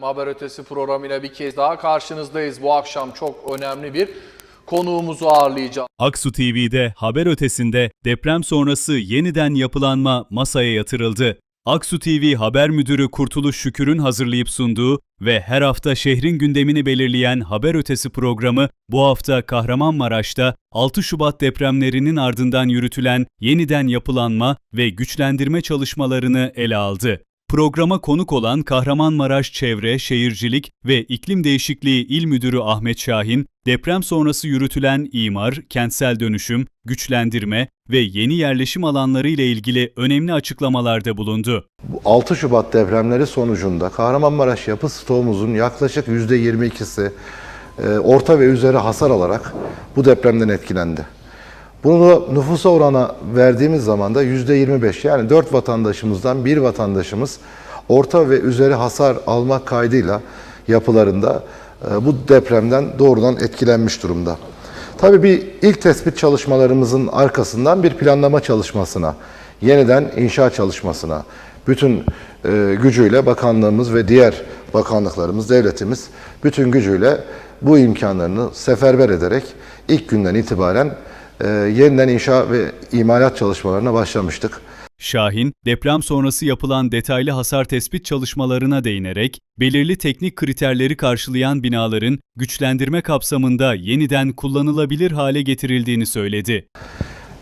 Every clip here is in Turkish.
Haber Ötesi programıyla bir kez daha karşınızdayız. Bu akşam çok önemli bir konuğumuzu ağırlayacağız. Aksu TV'de haber ötesinde deprem sonrası yeniden yapılanma masaya yatırıldı. Aksu TV Haber Müdürü Kurtuluş Şükür'ün hazırlayıp sunduğu ve her hafta şehrin gündemini belirleyen Haber Ötesi programı bu hafta Kahramanmaraş'ta 6 Şubat depremlerinin ardından yürütülen yeniden yapılanma ve güçlendirme çalışmalarını ele aldı. Programa konuk olan Kahramanmaraş Çevre, Şehircilik ve İklim Değişikliği İl Müdürü Ahmet Şahin, deprem sonrası yürütülen imar, kentsel dönüşüm, güçlendirme ve yeni yerleşim alanları ile ilgili önemli açıklamalarda bulundu. Bu 6 Şubat depremleri sonucunda Kahramanmaraş yapı stoğumuzun yaklaşık %22'si e, orta ve üzeri hasar alarak bu depremden etkilendi. Bunu da nüfusa orana verdiğimiz zaman da %25 yani 4 vatandaşımızdan bir vatandaşımız orta ve üzeri hasar almak kaydıyla yapılarında e, bu depremden doğrudan etkilenmiş durumda. Tabii bir ilk tespit çalışmalarımızın arkasından bir planlama çalışmasına, yeniden inşa çalışmasına, bütün e, gücüyle bakanlığımız ve diğer bakanlıklarımız, devletimiz bütün gücüyle bu imkanlarını seferber ederek ilk günden itibaren e, yeniden inşa ve imalat çalışmalarına başlamıştık. Şahin, deprem sonrası yapılan detaylı hasar tespit çalışmalarına değinerek, belirli teknik kriterleri karşılayan binaların güçlendirme kapsamında yeniden kullanılabilir hale getirildiğini söyledi.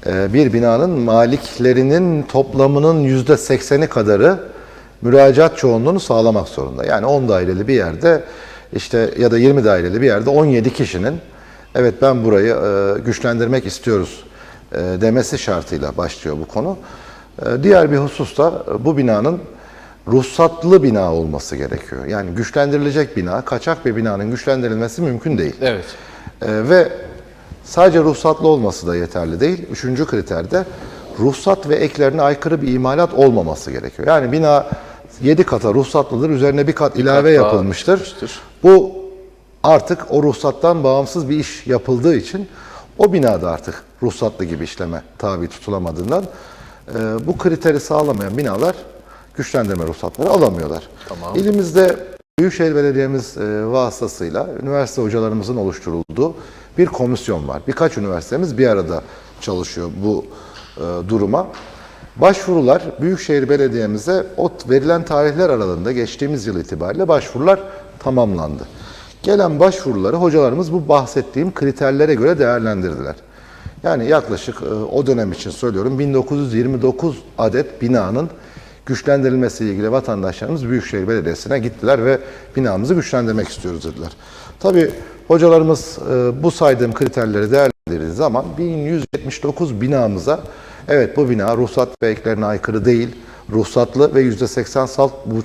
Ee, bir binanın maliklerinin toplamının yüzde sekseni kadarı müracaat çoğunluğunu sağlamak zorunda. Yani 10 daireli bir yerde işte ya da 20 daireli bir yerde 17 kişinin evet ben burayı e, güçlendirmek istiyoruz e, demesi şartıyla başlıyor bu konu. E, diğer bir husus da bu binanın ruhsatlı bina olması gerekiyor. Yani güçlendirilecek bina, kaçak bir binanın güçlendirilmesi mümkün değil. Evet. Ve sadece ruhsatlı olması da yeterli değil. Üçüncü kriter de ruhsat ve eklerine aykırı bir imalat olmaması gerekiyor. Yani bina 7 kata ruhsatlıdır, üzerine bir kat ilave yapılmıştır. Bu artık o ruhsattan bağımsız bir iş yapıldığı için o binada artık ruhsatlı gibi işleme tabi tutulamadığından e, bu kriteri sağlamayan binalar güçlendirme ruhsatları alamıyorlar. Tamam. İlimizde Büyükşehir Belediye'miz e, vasıtasıyla üniversite hocalarımızın oluşturulduğu bir komisyon var. Birkaç üniversitemiz bir arada çalışıyor bu e, duruma. Başvurular Büyükşehir Belediye'mize o verilen tarihler aralığında geçtiğimiz yıl itibariyle başvurular tamamlandı. Gelen başvuruları hocalarımız bu bahsettiğim kriterlere göre değerlendirdiler. Yani yaklaşık e, o dönem için söylüyorum 1929 adet binanın güçlendirilmesiyle ilgili vatandaşlarımız Büyükşehir Belediyesi'ne gittiler ve binamızı güçlendirmek istiyoruz dediler. Tabii hocalarımız e, bu saydığım kriterleri değerlendirdiği zaman 1179 binamıza evet bu bina ruhsat ve aykırı değil, ruhsatlı ve %80 salt bu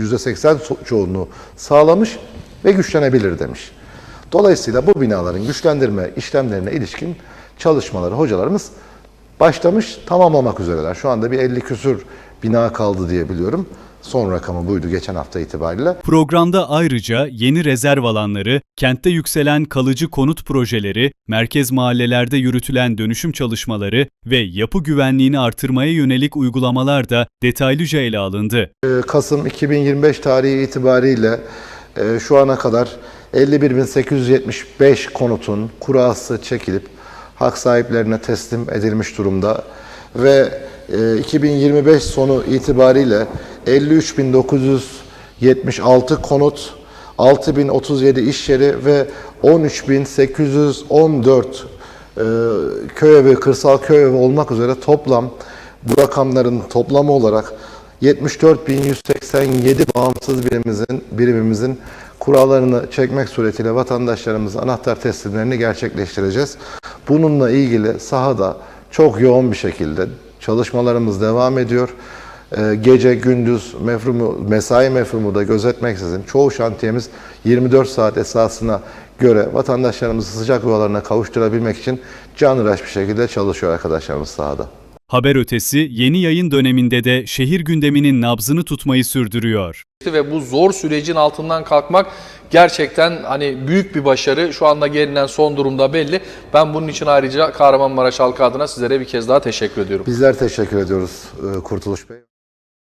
%80 so- çoğunluğu sağlamış ve güçlenebilir demiş. Dolayısıyla bu binaların güçlendirme işlemlerine ilişkin çalışmaları hocalarımız başlamış, tamamlamak üzereler. Şu anda bir 50 küsür bina kaldı diye biliyorum. Son rakamı buydu geçen hafta itibariyle. Programda ayrıca yeni rezerv alanları, kentte yükselen kalıcı konut projeleri, merkez mahallelerde yürütülen dönüşüm çalışmaları ve yapı güvenliğini artırmaya yönelik uygulamalar da detaylıca ele alındı. Ee, Kasım 2025 tarihi itibariyle e, şu ana kadar 51.875 konutun kurası çekilip hak sahiplerine teslim edilmiş durumda ve e, 2025 sonu itibariyle 53.976 konut, 6.037 iş yeri ve 13.814 e, köy evi, kırsal köy evi olmak üzere toplam bu rakamların toplamı olarak 74.187 bağımsız birimimizin, birimimizin kurallarını çekmek suretiyle vatandaşlarımıza anahtar teslimlerini gerçekleştireceğiz. Bununla ilgili sahada çok yoğun bir şekilde çalışmalarımız devam ediyor. Ee, Gece, gündüz, mefrumu, mesai mefrumu da gözetmeksizin çoğu şantiyemiz 24 saat esasına göre vatandaşlarımızı sıcak yuvalarına kavuşturabilmek için canıraş bir şekilde çalışıyor arkadaşlarımız sahada. Haber ötesi yeni yayın döneminde de şehir gündeminin nabzını tutmayı sürdürüyor. ve bu zor sürecin altından kalkmak gerçekten hani büyük bir başarı. Şu anda gelinen son durumda belli. Ben bunun için ayrıca Kahramanmaraş halkı adına sizlere bir kez daha teşekkür ediyorum. Bizler teşekkür ediyoruz e, Kurtuluş Bey.